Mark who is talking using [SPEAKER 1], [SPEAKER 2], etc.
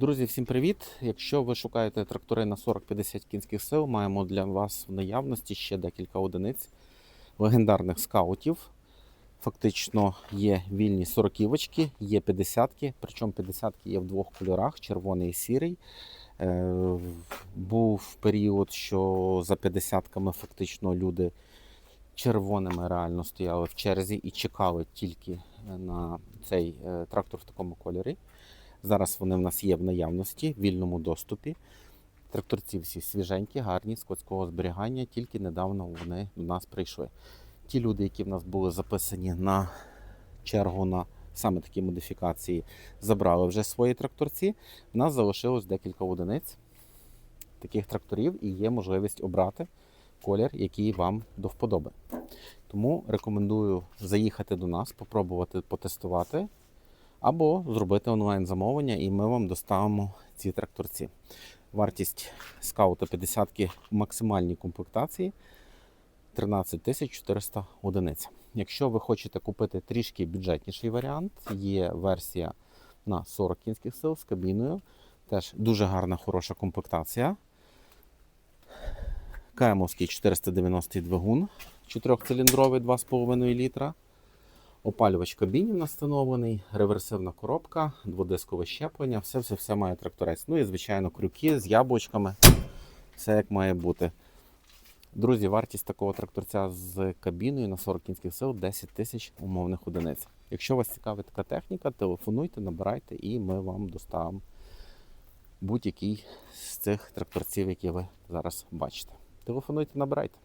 [SPEAKER 1] Друзі, всім привіт! Якщо ви шукаєте трактори на 40-50 кінських сил, маємо для вас в наявності ще декілька одиниць легендарних скаутів. Фактично є вільні 40-вочки, є 50-ки, причому 50-ки є в двох кольорах: червоний і сірий. Е, Був період, що за 50-ками фактично люди червоними реально стояли в черзі і чекали тільки на цей е, трактор в такому кольорі. Зараз вони в нас є в наявності, в вільному доступі. Тракторці всі свіженькі, гарні, складського зберігання, тільки недавно вони до нас прийшли. Ті люди, які в нас були записані на чергу на саме такі модифікації, забрали вже свої тракторці. В нас залишилось декілька одиниць таких тракторів і є можливість обрати колір, який вам до вподоби. Тому рекомендую заїхати до нас, попробувати потестувати або зробити онлайн замовлення, і ми вам доставимо ці тракторці. Вартість скаута 50 в максимальній комплектації 13 400 одиниць. Якщо ви хочете купити трішки бюджетніший варіант, є версія на 40 кінських сил з кабіною. Теж дуже гарна, хороша комплектація. КМовський 490 двигун, 4-циліндровий 2,5 літра. Опалювач кабіні в нас встановлений, реверсивна коробка, дводискове щеплення, все-все-все має тракторець. Ну і, звичайно, крюки з яблучками. Все як має бути. Друзі, вартість такого тракторця з кабіною на 40 кінських сил 10 тисяч умовних одиниць. Якщо вас цікавить така техніка, телефонуйте, набирайте і ми вам доставимо будь-який з цих тракторців, які ви зараз бачите. Телефонуйте, набирайте.